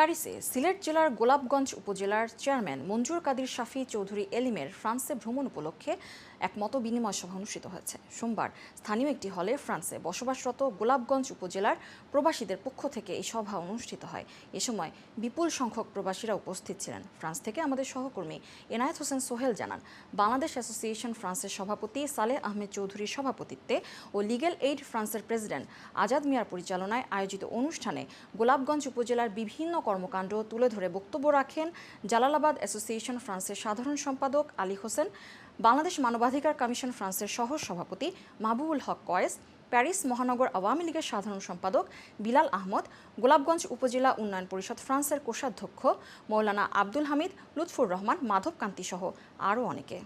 প্যারিসে সিলেট জেলার গোলাপগঞ্জ উপজেলার চেয়ারম্যান মঞ্জুর কাদির শাফি চৌধুরী এলিমের ফ্রান্সে ভ্রমণ উপলক্ষে এক মত বিনিময় সভা অনুষ্ঠিত হয়েছে। সোমবার স্থানীয় একটি হলে ফ্রান্সে বসবাসরত গোলাপগঞ্জ উপজেলার প্রবাসীদের পক্ষ থেকে এই সভা অনুষ্ঠিত হয়। এ সময় বিপুল সংখ্যক প্রবাসীরা উপস্থিত ছিলেন। ফ্রান্স থেকে আমাদের সহকর্মী এনায়েত হোসেন সোহেল জানান, বাংলাদেশ অ্যাসোসিয়েশন ফ্রান্সের সভাপতি সালেহ আহমেদ চৌধুরীর সভাপতিত্বে ও লিগ্যাল এইড ফ্রান্সের প্রেসিডেন্ট আজাদ মিয়ার পরিচালনায় আয়োজিত অনুষ্ঠানে গোলাপগঞ্জ উপজেলার বিভিন্ন কর্মকাণ্ড তুলে ধরে বক্তব্য রাখেন জালালাবাদ অ্যাসোসিয়েশন ফ্রান্সের সাধারণ সম্পাদক আলী হোসেন, বাংলাদেশ মানবাধিকার কমিশন ফ্রান্সের সহ সভাপতি মাহবুবুল হক কয়েস, প্যারিস মহানগর আওয়ামী লীগের সাধারণ সম্পাদক বিলাল আহমদ, গোলাপগঞ্জ উপজেলা উন্নয়ন পরিষদ ফ্রান্সের কোষাধ্যক্ষ মৌলানা আব্দুল হামিদ, লুৎফুর রহমান মাধব কান্তি সহ আরও অনেকে।